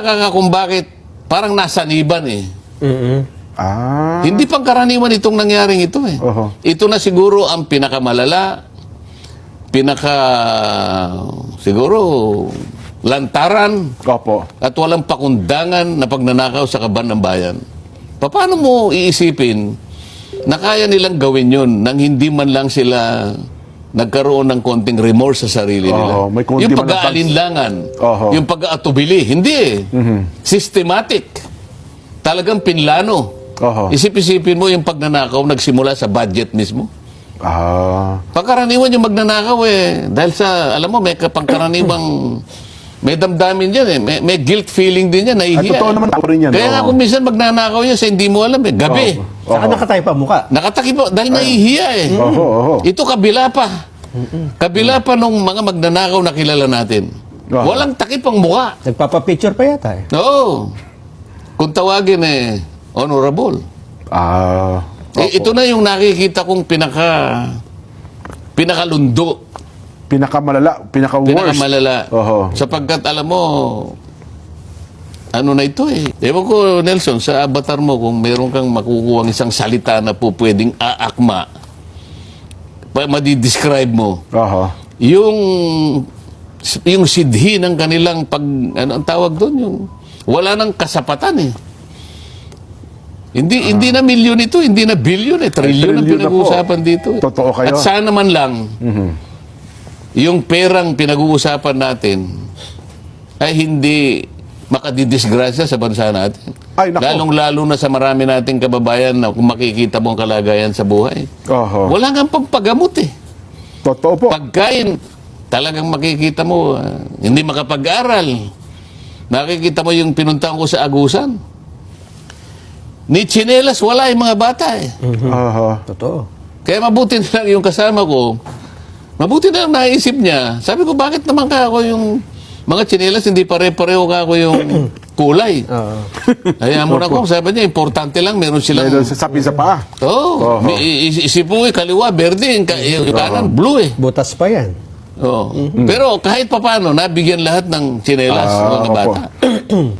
magtataka ka kung bakit parang nasaniban eh. Mm-mm. Ah. Hindi pang karaniwan itong nangyaring ito eh. Oho. Ito na siguro ang pinakamalala, pinaka siguro lantaran Opo. at walang pakundangan na pagnanakaw sa kaban ng bayan. Paano mo iisipin na kaya nilang gawin yun nang hindi man lang sila nagkaroon ng konting remorse sa sarili nila? Oo, may yung pag-aalinlangan, Oho. yung pag-aatubili, hindi eh. Systematic. Talagang pinlano. Oho. Isip-isipin mo yung pagnanakaw nagsimula sa budget mismo. Ah. Pangkaraniwan yung magnanakaw eh. Dahil sa, alam mo, may pangkaraniwang, may damdamin yan eh. May, may guilt feeling din yan, Ay, nahihiya. totoo eh. naman ako rin yan. Kaya oo. nga kung minsan magnanakaw yan sa hindi mo alam eh. Gabi. Oo. Saka nakatayo pa mukha. Nakatakip po, dahil nahihiya eh. Oho, oho. Ito kabila pa. Kabila pa nung mga magnanakaw na kilala natin. Oo. Walang takip ang mukha. Nagpapapicture pa yata eh. Oo. Kung tawagin eh, honorable. Ah. Eh, ito na yung nakikita kong pinaka pinakalundo, Pinakamalala, pinaka-worst. pinakamalala. Oho. Sapagkat alam mo, ano na ito eh. Ewan ko, Nelson, sa avatar mo, kung meron kang makukuha isang salita na po pwedeng aakma, pa, madidescribe mo, Oho. yung yung sidhi ng kanilang pag ano ang tawag doon yung wala nang kasapatan eh. Hindi hindi na milyon ito, hindi na bilyon eh, trilyon ang trilyon na pinag-uusapan dito. eh. Totoo kayo. At sana man lang Mhm. yung perang pinag-uusapan natin ay hindi makadidisgrasya sa bansa natin. Ay, nako. Lalong-lalo na sa marami nating kababayan na kung makikita mo ang kalagayan sa buhay. Oho. Wala nga pampagamot eh. Totoo po. Pagkain, talagang makikita mo, ah, hindi makapag-aral. Nakikita mo yung pinuntahan ko sa Agusan. Ni Chinelas, wala yung mga bata eh. Oho. Totoo. Kaya mabuti na lang yung kasama ko, mabuti na lang naisip niya. Sabi ko, bakit naman ka ako yung mga chinelas, hindi pare-pareho ka ako yung kulay. Oo. Kaya mo na ko, sabi niya, importante lang, meron silang... Meron sa sapi sa paa. Oo. Oho. I- i- Isip mo, eh, kaliwa, berde, yung, ka- yung kanan, blue eh. Butas pa yan. Oo. Pero kahit papano, nabigyan lahat ng chinelas Ah, ng mga opo. bata.